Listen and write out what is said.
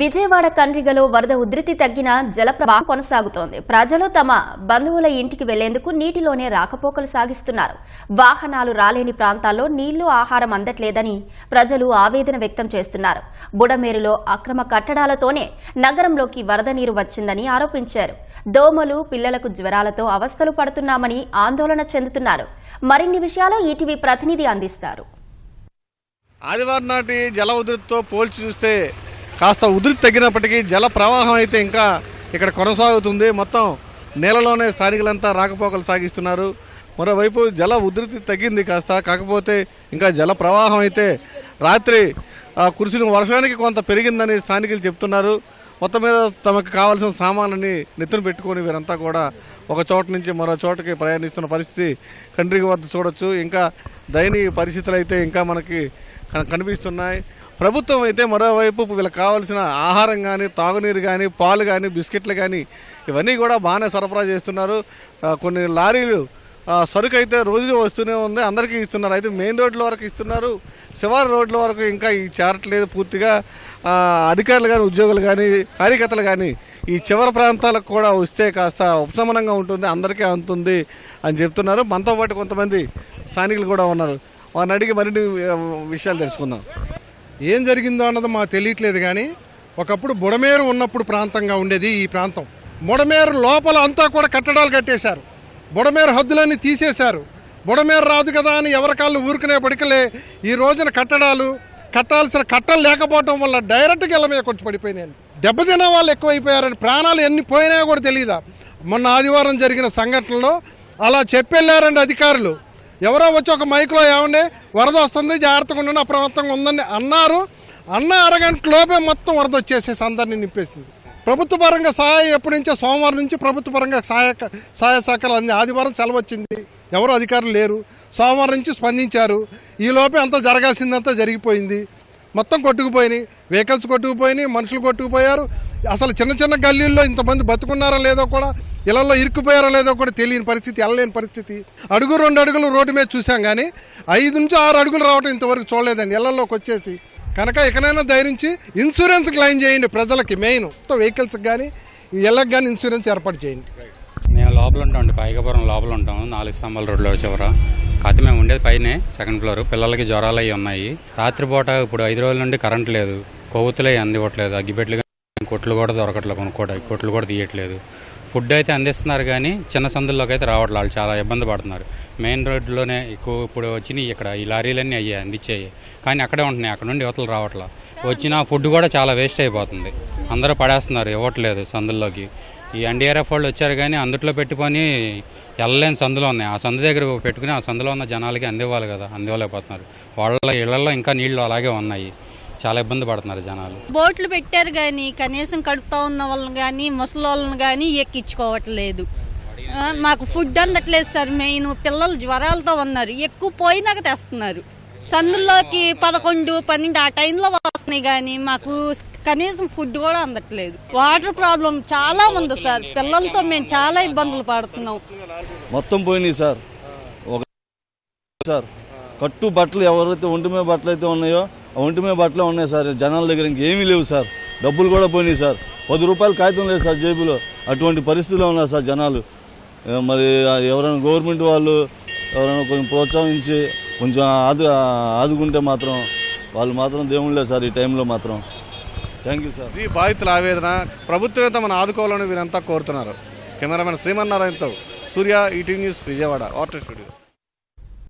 విజయవాడ కండ్రిగలో వరద ఉధృతి తగ్గిన జలప్రవాహం కొనసాగుతోంది. ప్రజలు తమ బంధువుల ఇంటికి వెళ్ళేందుకు నీటిలోనే రాకపోకలు సాగిస్తున్నారు. వాహనాలు రాలేని ప్రాంతాల్లో నీళ్ళు ఆహారం అందట్లేదని ప్రజలు ఆవేదన వ్యక్తం చేస్తున్నారు. బుడమేరులో అక్రమ కట్టడాలతోనే నగరంలోకి వరద నీరు వచ్చిందని ఆరోపించారు. దోమలు పిల్లలకు జ్వరాలతో అవస్థలు పడుతున్నామని ఆందోళన చెందుతున్నారు. మరిన్ని విషయాలు ఈటీవీ ప్రతినిధి అందిస్తారు. ఆదివారం నాటి జల ఉధృతితో పోల్చి చూస్తే కాస్త ఉధృతి తగ్గినప్పటికీ జల ప్రవాహం అయితే ఇంకా ఇక్కడ కొనసాగుతుంది. మొత్తం నేలలోనే స్థానికులంతా రాకపోకలు సాగిస్తున్నారు. మరోవైపు జల ఉధృతి తగ్గింది కాస్త. కాకపోతే ఇంకా జల ప్రవాహం అయితే రాత్రి ఆ, కురిసిన వర్షానికి కొంత పెరిగిందని స్థానికులు చెప్తున్నారు. మొత్తం మీద తమకు కావాల్సిన సామాన్లని నెత్తున పెట్టుకొని వీరంతా కూడా ఒక చోట నుంచి మరో చోటకి ప్రయాణిస్తున్న పరిస్థితి కంట్రీకి వద్ద చూడొచ్చు. ఇంకా దయనీయ పరిస్థితులు అయితే ఇంకా మనకి కనిపిస్తున్నాయి. ప్రభుత్వం అయితే మరోవైపు వీళ్ళకి కావాల్సిన ఆహారం కానీ తాగునీరు కానీ పాలు కానీ బిస్కెట్లు కానీ ఇవన్నీ కూడా బాగానే సరఫరా చేస్తున్నారు. కొన్ని లారీలు సరుకు అయితే రోజు వస్తూనే ఉంది. అందరికీ ఇస్తున్నారు. అయితే మెయిన్ రోడ్ల వరకు ఇస్తున్నారు. శివారు రోడ్ల వరకు ఇంకా ఈ చేరట్లేదు పూర్తిగా. అధికారులు కానీ ఉద్యోగులు కానీ కార్యకర్తలు కానీ ఈ చివరి ప్రాంతాలకు కూడా వస్తే కాస్త ఉపశమనంగా ఉంటుంది. అందరికీ అందుతుంది అని చెప్తున్నారు. మనతో పాటు కొంతమంది స్థానికులు కూడా ఉన్నారు. వారిని అడిగి మరిన్ని విషయాలు తెలుసుకుందాం. ఏం జరిగిందో అన్నది మాకు తెలియట్లేదు కానీ ఒకప్పుడు బుడమేరు ఉన్నప్పుడు ప్రాంతంగా ఉండేది ఈ ప్రాంతం. బుడమేరు లోపల అంతా కూడా కట్టడాలు కట్టేశారు. బుడమేరు హద్దులన్నీ తీసేశారు. బుడమేరు రాదు కదా అని ఎవరి కాళ్ళు ఊరుకునే పడికలే. ఈ రోజున కట్టడాలు కట్టాల్సిన కట్టలు లేకపోవడం వల్ల డైరెక్ట్గా ఇళ్ళ మీద కొంచెం పడిపోయినాను దెబ్బతిన్న వాళ్ళు ఎక్కువైపోయారని ప్రాణాలు ఎన్ని పోయినాయో కూడా తెలియదా మొన్న ఆదివారం జరిగిన సంఘటనలో అలా చెప్పెళ్ళారండి అధికారులు. ఎవరో వచ్చి ఒక మైక్లో ఏమండి వరద వస్తుంది జాగ్రత్తగా ఉండండి అప్రమత్తంగా ఉందండి అన్నారు. అన్న అరగంటలోపే మొత్తం వరద వచ్చేసేసి అందరినీ నింపేసింది. ప్రభుత్వ పరంగా సహాయం ఎప్పటి నుంచో సోమవారం నుంచి ప్రభుత్వ పరంగా సహాయ సహాయ శాఖలు అంది ఆదివారం సెలవు వచ్చింది ఎవరు అధికారులు లేరు. సోమవారం నుంచి స్పందించారు. ఈలోపే అంతా జరగాల్సిందంతా జరిగిపోయింది. మొత్తం కొట్టుకుపోయినాయి. వెహికల్స్ కొట్టుకుపోయినాయి. మనుషులు కొట్టుకుపోయారు. అసలు చిన్న చిన్న గల్లీల్లో ఇంతమంది బతుకున్నారో లేదో కూడా ఇళ్ళలో ఇరుక్కుపోయారో లేదో కూడా తెలియని పరిస్థితి వెళ్ళలేని పరిస్థితి. అడుగు రెండు అడుగులు రోడ్డు మీద చూసాం కానీ ఐదు నుంచి ఆరు అడుగులు రావడం ఇంతవరకు చూడలేదండి. ఇళ్ళలోకి వచ్చేసి కనుక ఇకనైనా ధైర్యించి ఇన్సూరెన్స్ క్లెయిమ్ చేయండి ప్రజలకి మెయిన్. వెహికల్స్కి కానీ ఇళ్ళకి కానీ ఇన్సూరెన్స్ ఏర్పాటు చేయండి. మేము లోపల ఉంటాం పైకపురం లోపల ఉంటాం. నాలుగు స్తంభాల రోడ్లో చివర. కాకపోతే మేము ఉండేది పైనే సెకండ్ ఫ్లోర్ పిల్లలకి జ్వరాలు అవి ఉన్నాయి. రాత్రిపూట ఇప్పుడు ఐదు రోజుల నుండి కరెంట్ లేదు. కొవ్వొత్తులే అందివ్వట్లేదు. అగ్గిపెట్లు కొట్లు కూడా దొరకట్లేదు కొనుక్కోవడానికి. కొట్లు కూడా తీయట్లేదు. ఫుడ్ అయితే అందిస్తున్నారు కానీ చిన్న సందుల్లోకి అయితే రావట్లేదు వాళ్ళు చాలా ఇబ్బంది పడుతున్నారు. మెయిన్ రోడ్లోనే ఎక్కువ ఇప్పుడు వచ్చినాయి ఇక్కడ. ఈ లారీలన్నీ అయ్యాయి అందించాయి కానీ అక్కడే ఉంటున్నాయి. అక్కడ నుండి యువతలు రావట్లా. వచ్చిన ఫుడ్ కూడా చాలా వేస్ట్ అయిపోతుంది. అందరూ పడేస్తున్నారు. ఇవ్వట్లేదు సందుల్లోకి. ఈ ఎన్డీఆర్ఎఫ్ వాళ్ళు వచ్చారు కానీ అందుట్లో పెట్టుకొని వెళ్ళలేని సందులో ఉన్నాయి. ఆ సందు దగ్గర పెట్టుకుని ఆ సందులో ఉన్న జనాలకి అందివ్వాలి కదా. అందివ్వలేకపోతున్నారు. వాళ్ళ ఇళ్ళలో ఇంకా నీళ్ళు అలాగే ఉన్నాయి. చాలా ఇబ్బంది పడుతున్నారు జనాలు. బోట్లు పెట్టారు కానీ కనీసం కడుపుతా ఉన్న వాళ్ళని కానీ ముసలి వాళ్ళని కానీ ఎక్కించుకోవట్లేదు మాకు ఫుడ్ అందట్లేదు సార్. మెయిన్ పిల్లలు జ్వరాలతో ఉన్నారు. ఎక్కువ పోయినాక తెస్తున్నారు. సందుల్లోకి పదకొండు పన్నెండు ఆ టైంలో వస్తున్నాయి కానీ మాకు కనీసం ఫుడ్ కూడా అందట్లేదు. వాటర్ ప్రాబ్లం చాలా ఉంది సార్. పిల్లలతో మేము చాలా ఇబ్బందులు పడుతున్నాం. మొత్తం పోయినాయి సార్. ఒక సార్ కట్టు బట్టలు ఎవరైతే ఒంటి మీద బట్టలు అయితే ఉన్నాయో ఒంటి మీద బట్టలు ఉన్నాయి సార్. జనాల దగ్గర ఇంకేమీ లేవు సార్. డబ్బులు కూడా పోయినాయి సార్. పది రూపాయలు కాగితం లేదు సార్ జేబులో. అటువంటి పరిస్థితిలో ఉన్నారు సార్ జనాలు. మరి ఎవరైనా గవర్నమెంట్ వాళ్ళు ఎవరైనా కొంచెం ప్రోత్సహించి కొంచెం ఆదు ఆదుకుంటే మాత్రం వాళ్ళు మాత్రం దేవుళ్ళే సార్ ఈ టైంలో మాత్రం. Thank you sir. ఈ బాధితుల ఆవేదన ప్రభుత్వం తమను ఆదుకోవాలని వీరంతా కోరుతున్నారు. కెమెరామెన్ శ్రీమన్నారాయణతో సూర్య ఈటీ న్యూస్ విజయవాడ ఆర్టర్ స్టూడియో.